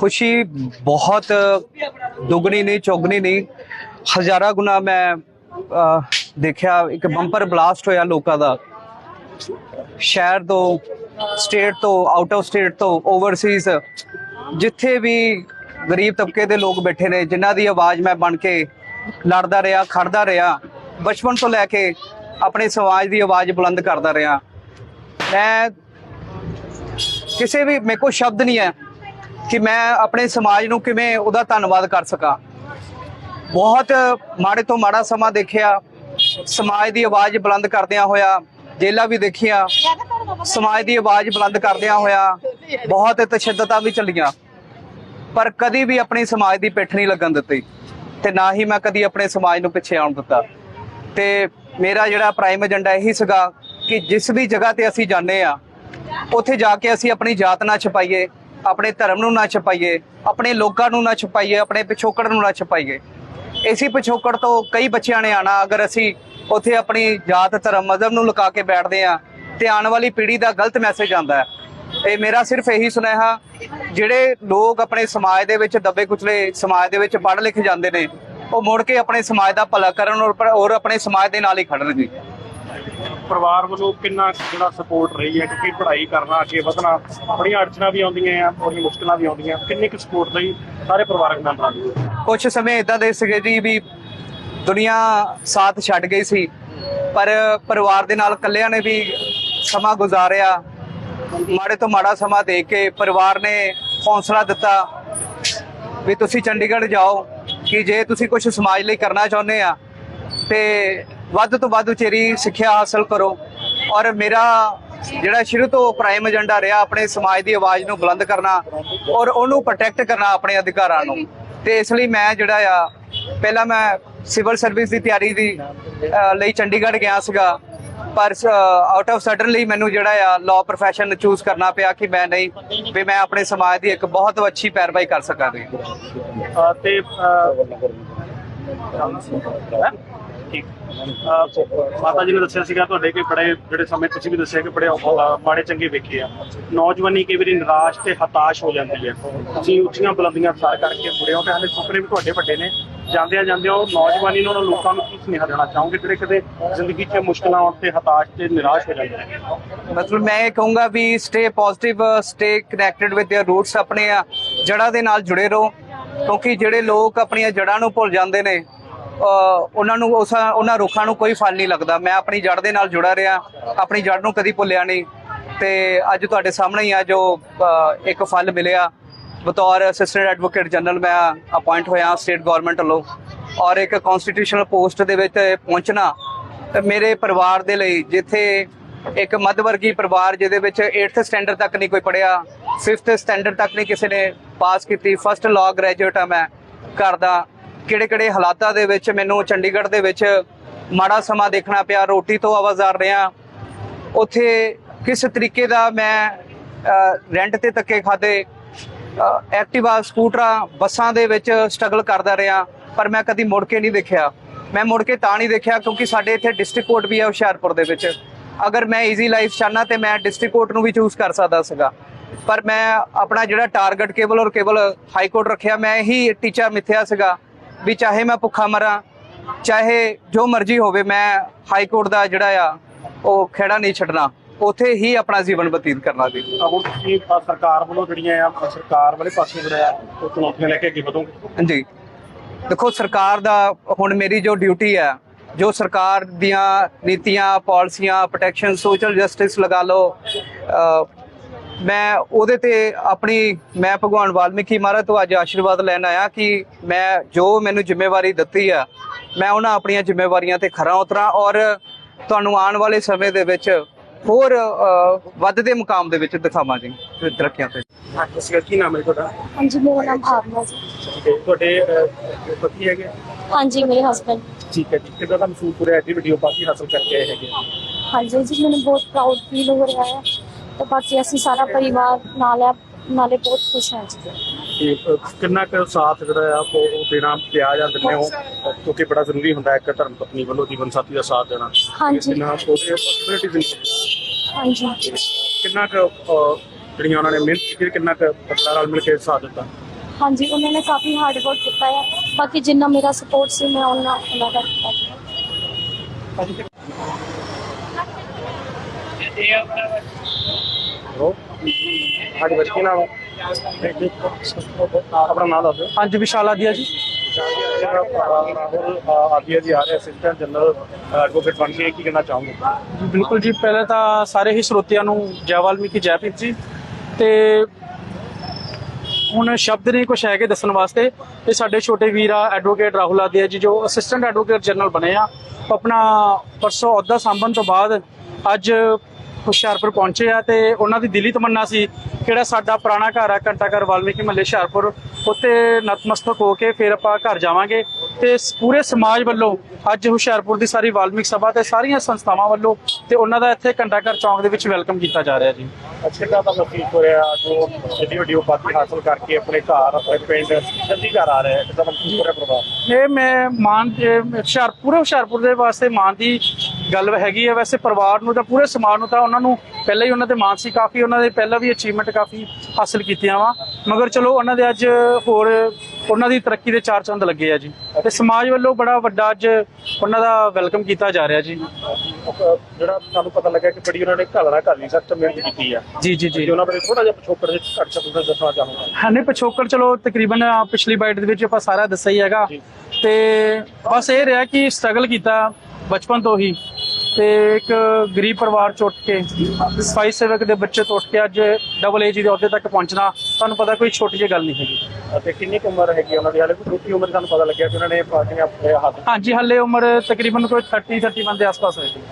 ਖੁਸ਼ੀ ਬਹੁਤ, ਦੁੱਗਣੀ ਨਹੀਂ, ਚੌਗਣੀ ਨਹੀਂ। ਹਜ਼ਾਰਾਂ ਗੁਣਾ ਮੈਂ ਦੇਖਿਆ, ਇੱਕ ਬੰਪਰ ਬਲਾਸਟ ਹੋਇਆ ਲੋਕਾਂ ਦਾ। ਸ਼ਹਿਰ ਤੋਂ, ਸਟੇਟ ਤੋਂ ਆਊਟ ਆਫ ਸਟੇਟ ਤੋਂ ਓਵਰਸੀਜ਼ ਜਿੱਥੇ ਵੀ ਗਰੀਬ ਤਬਕੇ ਦੇ ਲੋਕ ਬੈਠੇ ਨੇ, ਜਿਨ੍ਹਾਂ ਦੀ ਆਵਾਜ਼ ਮੈਂ ਬਣ ਕੇ ਲੜਦਾ ਰਿਹਾ, ਖੜਦਾ ਰਿਹਾ, ਬਚਪਨ ਤੋਂ ਲੈ ਕੇ ਆਪਣੇ ਸਮਾਜ ਦੀ ਆਵਾਜ਼ ਬੁਲੰਦ ਕਰਦਾ ਰਿਹਾ। ਮੈਂ, ਕਿਸੇ ਵੀ, ਮੇਰੇ ਕੋਲ ਸ਼ਬਦ ਨਹੀਂ ਹੈ। ਕਿ ਮੈਂ ਆਪਣੇ ਸਮਾਜ ਨੂੰ ਕਿਵੇਂ ਉਹਦਾ ਧੰਨਵਾਦ ਕਰ ਸਕਾਂ। ਬਹੁਤ ਮਾੜੇ ਤੋਂ ਮਾੜਾ ਸਮਾਂ ਦੇਖਿਆ। ਸਮਾਜ ਦੀ ਆਵਾਜ਼ ਬੁਲੰਦ ਕਰਦਿਆਂ ਹੋਇਆ ਜੇਲਾਂ ਵੀ ਦੇਖੀਆਂ। ਸਮਾਜ ਦੀ ਆਵਾਜ਼ ਬੁਲੰਦ ਕਰਦਿਆਂ ਹੋਇਆ, ਬਹੁਤ ਤਸ਼ੱਦਦਾਂ ਵੀ ਚੱਲੀਆਂ। ਪਰ ਕਦੀ ਵੀ ਆਪਣੇ ਸਮਾਜ ਦੀ ਪਿੱਠ ਨਹੀਂ ਲੱਗਣ ਦਿੱਤੀ ਤੇ ਨਾ ਹੀ ਮੈਂ ਕਦੀ ਆਪਣੇ ਸਮਾਜ ਨੂੰ ਪਿੱਛੇ ਆਉਣ ਦਿੱਤਾ। ਤੇ ਮੇਰਾ ਜਿਹੜਾ ਪ੍ਰਾਈਮ ਏਜੰਡਾ ਇਹੀ ਸੀਗਾ ਕਿ ਜਿਸ ਵੀ ਜਗ੍ਹਾ ਤੇ ਅਸੀਂ ਜਾਂਦੇ ਆ ਉੱਥੇ ਜਾ ਕੇ ਅਸੀਂ ਆਪਣੀ ਜਾਤ ਨਾ ਛਪਾਈਏ। ਆਪਣੇ ਧਰਮ ਨੂੰ ਨਾ ਛਪਾਈਏ, ਆਪਣੇ ਲੋਕਾਂ ਨੂੰ ਨਾ ਛਪਾਈਏ, ਆਪਣੇ ਪਿਛੋਕੜ ਨੂੰ ਨਾ ਛਪਾਈਏ। ਇਸੇ ਪਿਛੋਕੜ ਤੋਂ ਕਈ ਬੱਚਿਆਂ ਨੇ ਆਣਾ ਅਗਰ ਅਸੀਂ ਉੱਥੇ ਆਪਣੀ ਜਾਤ, ਧਰਮ, ਮਜ਼ਹਬ ਨੂੰ ਲੁਕਾ ਕੇ ਬੈਠਦੇ ਆ ਤੇ ਆਉਣ ਵਾਲੀ ਪੀੜ੍ਹੀ ਦਾ ਗਲਤ ਮੈਸੇਜ ਆਉਂਦਾ ਹੈ। ਇਹ ਮੇਰਾ ਸਿਰਫ ਇਹੀ ਸੁਨੇਹਾ, ਜਿਹੜੇ ਲੋਕ ਆਪਣੇ ਸਮਾਜ ਦੇ ਵਿੱਚ ਦੱਬੇ ਕੁਚਲੇ ਸਮਾਜ ਦੇ ਵਿੱਚ ਪੜ੍ਹ ਲਿਖ ਜਾਂਦੇ ਨੇ, ਉਹ ਮੁੜ ਕੇ ਆਪਣੇ ਸਮਾਜ ਦਾ ਭਲਾ ਕਰਨ ਔਰ ਔਰ ਆਪਣੇ ਸਮਾਜ ਦੇ ਨਾਲ ਹੀ ਖੜਨਗੇ ਪਰਿਵਾਰ ਵੱਲੋਂ ਕਿੰਨਾ ਜਿਹੜਾ ਸਪੋਰਟ ਰਹੀ ਹੈ, ਕਿਉਂਕਿ ਪੜ੍ਹਾਈ ਕਰਨਾ, ਅੱਗੇ ਵਧਣਾ, ਬੜੀਆਂ ਅੜਚਣਾ ਵੀ ਆਉਂਦੀਆਂ ਆ, ਬੜੀਆਂ ਮੁਸ਼ਕਲਾਂ ਵੀ ਆਉਂਦੀਆਂ। ਕਿੰਨੀ ਕੁ ਸਪੋਰਟ ਰਹੀ ਸਾਰੇ ਪਰਿਵਾਰਕ ਮੈਂਬਰਾਂ ਦੀ? ਕੁਝ ਸਮੇਂ ਇਦਾਂ ਦੇ ਸੀਗੇ ਜੀ ਵੀ ਦੁਨੀਆ ਸਾਥ ਛੱਡ ਗਈ ਸੀ, ਪਰ ਪਰਿਵਾਰ ਦੇ ਨਾਲ ਇਕੱਲਿਆਂ ਨੇ ਵੀ ਸਮਾਂ ਗੁਜ਼ਾਰਿਆ। ਮਾੜੇ ਤੋਂ ਮਾੜਾ ਸਮਾਂ ਦੇ ਕੇ ਪਰਿਵਾਰ ਨੇ ਹੌਸਲਾ ਦਿੱਤਾ ਵੀ ਤੁਸੀਂ ਚੰਡੀਗੜ੍ਹ ਜਾਓ, ਕਿ ਜੇ ਤੁਸੀਂ ਕੁਝ ਸਮਾਜ ਲਈ ਕਰਨਾ ਚਾਹੁੰਦੇ ਆ, ਤੇ ਵੱਧ ਤੋਂ ਵੱਧ ਉਚੇਰੀ ਸਿੱਖਿਆ ਹਾਸਲ ਕਰੋ। ਔਰ ਮੇਰਾ ਜਿਹੜਾ ਸ਼ੁਰੂ ਤੋਂ ਪ੍ਰਾਈਮ ਏਜੰਡਾ ਰਿਹਾ ਆਪਣੇ ਸਮਾਜ ਦੀ ਆਵਾਜ਼ ਨੂੰ ਬੁਲੰਦ ਕਰਨਾ ਔਰ ਉਹਨੂੰ ਪ੍ਰੋਟੈਕਟ ਕਰਨਾ ਆਪਣੇ ਅਧਿਕਾਰਾਂ ਨੂੰ। ਤੇ ਇਸ ਲਈ ਮੈਂ ਜਿਹੜਾ ਆ, ਪਹਿਲਾਂ ਮੈਂ ਸਿਵਲ ਸਰਵਿਸ ਦੀ ਤਿਆਰੀ ਦੀ ਲਈ ਚੰਡੀਗੜ੍ਹ ਗਿਆ ਸੀਗਾ। ਪਰ ਆਊਟ ਆਫ ਸਡਨਲੀ ਮੈਨੂੰ ਜਿਹੜਾ ਆ ਲਾਅ profession ਚੂਜ਼ ਕਰਨਾ ਪਿਆ ਕਿ ਮੈਂ ਨਹੀਂ, ਵੀ ਮੈਂ ਆਪਣੇ ਸਮਾਜ ਦੀ ਇੱਕ ਬਹੁਤ ਅੱਛੀ ਪੈਰਵਾਈ ਕਰ ਸਕਾਂ। ਤੇ ਠੀਕ ਅਹ, ਮਾਤਾ ਜੀ ਨੇ ਦੱਸਿਆ ਸੀਗਾ ਤੁਹਾਡੇ ਕਿ ਬੜੇ ਜਿਹੜੇ ਸਮੇਂ ਤੁਸੀਂ ਵੀ ਦੱਸਿਆ ਕਿ ਬੜੇ ਅਹ, ਮਾੜੇ ਚੰਗੇ ਵੇਖੇ ਆ ਨੌਜਵਾਨੀ ਕਈ ਵਾਰੀ ਨਿਰਾਸ਼ ਤੇ ਹਤਾਸ਼ ਹੋ ਜਾਂਦੀ ਹੈ ਤੁਸੀਂ ਉੱਚੀਆਂ ਬੁਲੰਦੀਆਂ ਸਾਰ ਕਰਕੇ ਮੁੜੇ ਹੋ ਤੇ ਹਾਲੇ ਸੁਪਨੇ ਵੀ ਤੁਹਾਡੇ ਵੱਡੇ ਨੇ ਜਾਂਦੇ ਆ ਜਾਂਦੇ ਹੋ ਨੌਜਵਾਨੀ ਨੂੰ ਉਹਨਾਂ ਲੋਕਾਂ ਨੂੰ ਕੀ ਸੁਨੇਹਾ ਦੇਣਾ ਚਾਹੋਗੇ ਜਿਹੜੇ ਕਦੇ ਜ਼ਿੰਦਗੀ 'ਚ ਮੁਸ਼ਕਲਾਂ ਆਉਣ ਤੇ ਹਤਾਸ਼ ਤੇ ਨਿਰਾਸ਼ ਹੋ ਜਾਂਦੇ ਨੇ ਮਤਲਬ ਮੈਂ ਇਹ ਕਹੂੰਗਾ ਵੀ stay positive stay connected with their roots ਆਪਣੇ ਆ ਜੜ੍ਹਾਂ ਦੇ ਨਾਲ ਜੁੜੇ ਰਹੋ ਕਿਉਂਕਿ ਜਿਹੜੇ ਲੋਕ ਆਪਣੀਆਂ ਜੜ੍ਹਾਂ ਨੂੰ ਭੁੱਲ ਜਾਂਦੇ ਨੇ ਅਹ ਉਹਨਾਂ ਨੂੰ ਉਸ ਉਹਨਾਂ ਰੁੱਖਾਂ ਨੂੰ ਕੋਈ ਫਲ ਨਹੀਂ ਲੱਗਦਾ। ਮੈਂ ਆਪਣੀ ਜੜ ਦੇ ਨਾਲ ਜੁੜਾ ਰਿਹਾ। ਆਪਣੀ ਜੜ ਨੂੰ ਕਦੀ ਭੁੱਲਿਆ ਨਹੀਂ। ਤੇ ਅੱਜ ਤੁਹਾਡੇ ਸਾਹਮਣੇ ਹੀ ਆ ਜੋ ਇੱਕ ਫਲ ਮਿਲਿਆ। ਬਤੌਰ ਅਸਿਸਟੈਂਟ ਐਡਵੋਕੇਟ ਜਨਰਲ ਮੈਂ ਅਪਾਇੰਟ ਹੋਇਆ ਸਟੇਟ ਗਵਰਨਮੈਂਟ ਵੱਲੋਂ। ਔਰ ਇੱਕ ਕਨਸਟੀਟਿਊਸ਼ਨਲ ਪੋਸਟ ਦੇ ਵਿੱਚ ਪਹੁੰਚਣਾ ਤੇ ਮੇਰੇ ਪਰਿਵਾਰ ਦੇ ਲਈ, ਜਿੱਥੇ ਇੱਕ ਮੱਧ ਵਰਗੀ ਪਰਿਵਾਰ ਜਿਹਦੇ ਵਿੱਚ 8th ਸਟੈਂਡਰਡ ਤੱਕ ਨਹੀਂ ਕੋਈ ਪੜਿਆ 5th ਸਟੈਂਡਰਡ ਤੱਕ ਨਹੀਂ ਕਿਸੇ ਨੇ ਪਾਸ ਕੀਤੀ ਫਸਟ ਲਾਅ ਗ੍ਰੈਜੂਏਟ ਆ ਮੈਂ ਘਰ ਦਾ। ਕਿਹੜੇ ਕਿਹੜੇ ਹਾਲਾਤਾਂ ਦੇ ਵਿੱਚ ਮੈਨੂੰ ਚੰਡੀਗੜ੍ਹ ਦੇ ਵਿੱਚ ਮਾੜਾ ਸਮਾਂ ਦੇਖਣਾ ਪਿਆ, ਰੋਟੀ ਤੋਂ ਆਵਾਜ਼ਾਰ ਰਿਹਾ। ਉੱਥੇ ਕਿਸ ਤਰੀਕੇ ਦਾ ਮੈਂ ਰੈਂਟ ਤੇ ਧੱਕੇ ਖਾਦੇ ਐਕਟਿਵਾ, ਸਕੂਟਰਾਂ, ਬੱਸਾਂ ਦੇ ਵਿੱਚ ਸਟਰਗਲ ਕਰਦਾ ਰਿਹਾ, ਪਰ ਮੈਂ ਕਦੀ ਮੁੜ ਕੇ ਨਹੀਂ ਦੇਖਿਆ। ਮੈਂ ਮੁੜ ਕੇ ਤਾਂ ਨਹੀਂ ਦੇਖਿਆ ਕਿਉਂਕਿ ਸਾਡੇ ਇੱਥੇ ਡਿਸਟ੍ਰਿਕਟ ਕੋਰਟ ਵੀ ਹੈ ਹੁਸ਼ਿਆਰਪੁਰ ਦੇ ਵਿੱਚ। ਅਗਰ ਮੈਂ ਈਜ਼ੀ ਲਾਈਫ ਚਾਹਨਾ ਤੇ ਮੈਂ ਡਿਸਟ੍ਰਿਕਟ ਕੋਰਟ ਨੂੰ ਵੀ ਚੂਜ਼ ਕਰ ਸਕਦਾ ਸੀਗਾ। ਪਰ ਮੈਂ ਆਪਣਾ ਜਿਹੜਾ ਟਾਰਗੇਟ ਕੇਵਲ ਔਰ ਕੇਵਲ ਹਾਈ ਕੋਰਟ ਰੱਖਿਆ, ਮੈਂ ਇਹੀ ਟੀਚਾ ਮਿੱਥਿਆ ਸੀਗਾ ਵੀ ਚਾਹੇ ਮੈਂ ਭੁੱਖਾ ਮਰਾਂ ਚਾਹੇ ਜੋ ਮਰਜ਼ੀ ਹੋਵੇ ਮੈਂ ਹਾਈ ਕੋਰਟ ਦਾ ਜਿਹੜਾ ਆ ਉਹ ਖੇੜਾ ਨਹੀਂ ਛੱਡਣਾ। ਉੱਥੇ ਹੀ ਆਪਣਾ ਜੀਵਨ ਬਤੀਤ ਕਰਨਾ ਹੁਣ ਤੁਸੀਂ ਅਹ, ਸਰਕਾਰ ਵੱਲੋਂ ਜਿਹੜੀਆਂ ਆ ਸਰਕਾਰ ਵਾਲੇ ਪਾਸੇ ਜਿਹੜਾ ਆ ਉਹ ਚੁਣੌਤੀਆਂ ਲੈ ਕੇ ਅੱਗੇ ਵਧੋਗੇ? ਜੀ ਦੇਖੋ ਸਰਕਾਰ ਦਾ ਹੁਣ ਮੇਰੀ ਜੋ ਡਿਊਟੀ ਹੈ ਜੋ ਸਰਕਾਰ ਦੀਆਂ ਨੀਤੀਆਂ ਪਾਲਿਸੀਆਂ ਪ੍ਰੋਟੈਕਸ਼ਨ ਸੋਸ਼ਲ ਜਸਟਿਸ ਲਗਾ ਲਓ ਮੈਂ ਉਹਦੇ ਤੇ ਆਪਣੀ ਮੈਂ ਭਗਵਾਨ ਵਾਲਮੀਕੀ ਮਹਾਰਾਜ ਤੋਂ ਅੱਜ ਆਸ਼ੀਰਵਾਦ ਲੈਣ ਆਇਆ ਕਿ ਮੈਂ ਜੋ ਮੈਨੂੰ ਜ਼ਿੰਮੇਵਾਰੀ ਦਿੱਤੀ ਆ ਮੈਂ ਉਹਨਾਂ ਆਪਣੀਆਂ ਜ਼ਿੰਮੇਵਾਰੀਆਂ ਤੇ ਖਰਾ ਉਤਰਾਂ ਔਰ ਤੁਹਾਨੂੰ ਆਉਣ ਵਾਲੇ ਸਮੇਂ ਦੇ ਵਿੱਚ ਹੋਰ ਵੱਧਦੇ ਮੁਕਾਮ ਦੇ ਵਿੱਚ ਦਿਖਾਵਾਂ ਜੀ ਤਰੱਕੀਆਂ ਤੇ। ਅਕਾਲ ਕੀ ਨਾਮ ਹੈ ਤੁਹਾਡਾ? ਹਾਂਜੀ ਮੇਰਾ ਨਾਮ ਭਾਵਨਾ ਜੀ। ਤੁਹਾਡੇ ਪਤੀ ਹੈਗੇ? ਹਾਂਜੀ ਮੇਰੇ ਹਸਬੰਡ ਠੀਕ ਹੈ ਜੀ ਕਿੱਦਾਂ ਦਾ ਮਹਿਸੂਸ ਹੋ ਰਿਹਾ ਐਡੀ ਵੀਡੀਓ ਪਾਰਟੀ ਹਾਸਲ ਕਰਕੇ ਆਏ ਹੈਗੇ? ਹਾਂਜੀ ਜੀ ਮੈਨੂੰ ਬਹੁਤ ਪ੍ਰਾਊਡ ਫੀਲ ਹੋ ਰਿਹਾ ਹੈ। ਤੇ ਬਾਕੀ ਅਸੀਂ ਸਾਰਾ ਪਰਿਵਾਰ ਨਾਲ ਆ ਨਾਲੇ ਬਹੁਤ ਖੁਸ਼ ਹਾਂ ਜੀ। ਅਹ, ਕਿੰਨਾ ਕੁ ਸਾਥ ਜਿਹੜਾ ਆ ਉਹ ਉਹ ਦੇਣਾ ਪਿਆ ਜਾਂ ਦਿੰਦੇ ਹੋ? ਅਹ, ਕਿਉਂਕਿ ਬੜਾ ਜ਼ਰੂਰੀ ਹੁੰਦਾ ਹੈ ਇੱਕ ਧਰਮ ਪਤਨੀ ਵੱਲੋਂ ਜੀਵਨ ਸਾਥੀ ਦਾ ਸਾਥ ਦੇਣਾ। ਹਾਂਜੀ। ਕਿੰਨਾ ਉਹਦੇ ਪੋਸਿਬਿਲਿਟੀ ਦਿੰਦੇ ਹਾਂਜੀ। ਕਿੰਨਾ ਕੁ ਅਹ, ਜਿਹੜੀਆਂ ਉਹਨਾਂ ਨੇ ਮਿਹਨਤ ਕੀਤੀ ਕਿੰਨਾ ਕੁ ਪਰਿਵਾਰ ਨਾਲ ਮਿਲ ਕੇ ਸਾਥ ਦਿੱਤਾ? ਹਾਂਜੀ ਉਹਨਾਂ ਨੇ ਕਾਫੀ ਹਾਰਡ ਵਰਕ ਕੀਤਾ ਹੈ ਬਾਕੀ ਜਿੰਨਾ ਮੇਰਾ ਸਪੋਰਟ ਸੀ ਮੈਂ ਉਹਨਾਂ ਉਹਨਾਂ ਦਾ ਕੀਤਾ। ਹਾਂਜੀ ਬੱਚੇ ਕੀ ਨਾਮ ਹੈ ਆਪਣਾ ਨਾਮ ਦੱਸੋ ਹਾਂਜੀ ਵਿਸ਼ਾਲ ਆਦੀਆ ਜੀ। ਰਾਹੁਲ ਆਦੀਆ ਜੀ ਆ ਰਹੇ ਅਸਿਸਟੈਂਟ ਜਨਰਲ ਐਡਵੋਕੇਟ ਬਣ ਕੇ ਕੀ ਕਹਿਣਾ ਚਾਹੋਗੇ? ਜੀ ਬਿਲਕੁਲ ਜੀ ਪਹਿਲਾਂ ਤਾਂ ਸਾਰੇ ਹੀ ਸਰੋਤਿਆਂ ਨੂੰ ਜੈ ਵਾਲਮੀਕੀ ਜੈ ਭੀਮ ਜੀ। ਤੇ ਹੁਣ ਸ਼ਬਦ ਨਹੀਂ ਕੁਛ ਹੈਗੇ ਦੱਸਣ ਵਾਸਤੇ। ਇਹ ਸਾਡੇ ਛੋਟੇ ਵੀਰ ਆ ਐਡਵੋਕੇਟ ਰਾਹੁਲ ਆਦੀਆ ਜੀ ਜੋ ਅਸਿਸਟੈਂਟ ਐਡਵੋਕੇਟ ਜਨਰਲ ਬਣੇ ਆ। ਆਪਣਾ ਪਰਸੋਂ ਅਹੁਦਾ ਸੰਭਣ ਤੋਂ ਬਾਅਦ ਅੱਜ ਹੁਸ਼ਿਆਰਪੁਰ ਪਹੁੰਚੇ ਆ ਤੇ ਉਹਨਾਂ ਦੀ ਦਿਲੀ ਤਮੰਨਾ ਸੀ ਕਿਹੜਾ ਸਾਡਾ ਪੁਰਾਣਾ ਘਰ ਆ ਘੰਟਾ ਘਰ ਵਾਲਮੀਕੀ ਮਹੱਲੇ ਹੁਸ਼ਿਆਰਪੁਰ ਉੱਥੇ ਨਤਮਸਤਕ ਹੋ ਕੇ ਫਿਰ ਆਪਾਂ ਘਰ ਜਾਵਾਂਗੇ ਤੇ ਪੂਰੇ ਸਮਾਜ ਵੱਲੋਂ ਅੱਜ ਹੁਸ਼ਿਆਰਪੁਰ ਦੀ ਸਾਰੀ ਵਾਲਮੀਕ ਸਭਾ ਤੇ ਸਾਰੀਆਂ ਸੰਸਥਾਵਾਂ ਵੱਲੋਂ ਤੇ ਉਹਨਾਂ ਦਾ ਇੱਥੇ ਘੰਟਾ ਘਰ ਚੌਂਕ ਦੇ ਵਿੱਚ ਵੈਲਕਮ ਕੀਤਾ ਜਾ ਰਿਹਾ ਜੀ। ਅੱਛੇ ਦਾ ਤਾਂ ਮਹਿਸੂਸ ਹੋ ਰਿਹਾ? ਜੋ ਜਿੱਡੀ ਵੱਡੀ ਉਪਾਧੀ ਹਾਸਲ ਕਰਕੇ ਆਪਣੇ ਘਰ ਆਪਣੇ ਪਿੰਡ ਜਲਦੀ ਘਰ ਆ ਰਿਹਾ ਹੈ ਕਿਦਾਂ ਮਹਿਸੂਸ ਹੋ ਰਿਹਾ ਪਰਿਵਾਰ? ਇਹ ਮੈਂ ਮਾਨ ਇਹ ਹੁਸ਼ਿਆਰ ਪੂਰੇ ਹੁਸ਼ਿਆਰਪੁਰ ਦੇ ਵਾਸਤੇ ਮਾਨ ਦੀ ਗੱਲ ਹੈਗੀ ਹੈ ਵੈਸੇ ਪਰਿਵਾਰ ਨੂੰ ਤਾਂ ਪੂਰੇ ਸਮਾਜ ਨੂੰ ਤਾਂ ਉਹਨਾਂ ਨੂੰ ਪਹਿਲਾਂ ਹੀ ਉਹਨਾਂ ਤੇ ਮਾਨ ਸੀ ਕਾਫੀ ਉਹਨਾਂ ਦੇ ਪਹਿਲਾਂ ਵੀ ਅਚੀਵਮੈਂਟ ਕਾਫੀ ਹਾਸਲ ਕੀਤੀਆਂ ਵਾ। ਮਗਰ ਚਲੋ ਉਹਨਾਂ ਦੇ ਅੱਜ ਹੋਰ ਉਹਨਾਂ ਦੀ ਤਰੱਕੀ ਦੇ ਚਾਰ ਚੰਦ ਲੱਗੇ ਆ ਜੀ। ਤੇ ਸਮਾਜ ਵੱਲੋਂ ਬੜਾ ਵੱਡਾ ਅੱਜ ਉਹਨਾਂ ਦਾ ਵੈਲਕਮ ਕੀਤਾ ਜਾ ਰਿਹਾ ਜੀ। ਜਿਹੜਾ ਤੁਹਾਨੂੰ ਪਤਾ ਲੱਗਾ ਕਿ ਬੜੀ ਉਹਨਾਂ ਨੇ ਘਾਲਣਾ ਘਾਲੀ ਸਖਤ ਮਿਹਨਤ ਕੀਤੀ ਆ। ਜੀ ਜੀ ਜੀ। ਉਹਨਾਂ ਬਾਰੇ ਥੋੜਾ ਜਿਹਾ ਪਿਛੋਕੜ ਦੇ ਘੱਟ ਸ਼ਬਦਾਂ ਦੱਸਣਾ ਚਾਹੂੰਗਾ। ਹਨੇ ਪਿਛੋਕੜ ਚਲੋ ਤਕਰੀਬਨ ਪਿਛਲੀ ਬਾਈਟ ਦੇ ਵਿੱਚ ਆਪਾਂ ਸਾਰਾ ਦੱਸਿਆ ਹੀ ਹੈਗਾ। ਤੇ ਬਸ ਇਹ ਰਿਹਾ ਕਿ ਸਟਰਗਲ ਕੀਤਾ ਬਚਪਨ ਤੋਂ ਹੀ। ਤੇ ਇੱਕ ਗਰੀਬ ਪਰਿਵਾਰ ਚੋਂ ਉੱਠ ਕੇ ਸਫ਼ਾਈ ਸੇਵਕ ਦੇ ਬੱਚੇ ਤੋਂ ਉੱਠ ਕੇ ਅੱਜ ਡਬਲ ਏਜੀ ਦੇ ਅਹੁਦੇ ਤੱਕ ਪਹੁੰਚਣਾ ਤੁਹਾਨੂੰ ਪਤਾ ਕੋਈ ਛੋਟੀ ਜਿਹੀ ਗੱਲ ਨਹੀਂ ਹੈਗੀ। ਅਤੇ ਕਿੰਨੀ ਕੁ ਉਮਰ ਹੈਗੀ ਉਹਨਾਂ ਦੀ? ਹਾਲੇ ਕੋਈ ਛੋਟੀ ਉਮਰ ਸਾਨੂੰ ਪਤਾ ਲੱਗਿਆ ਕਿ ਉਹਨਾਂ ਨੇ ਪਾਰਟੀਆਂ ਆਪਣੇ ਹੱਥ ਹਾਂਜੀ ਹੱਲੇ ਉਮਰ ਤਕਰੀਬਨ ਕੋਈ 30 31 ਦੇ ਆਸ-ਪਾਸ ਹੋਏਗੀ।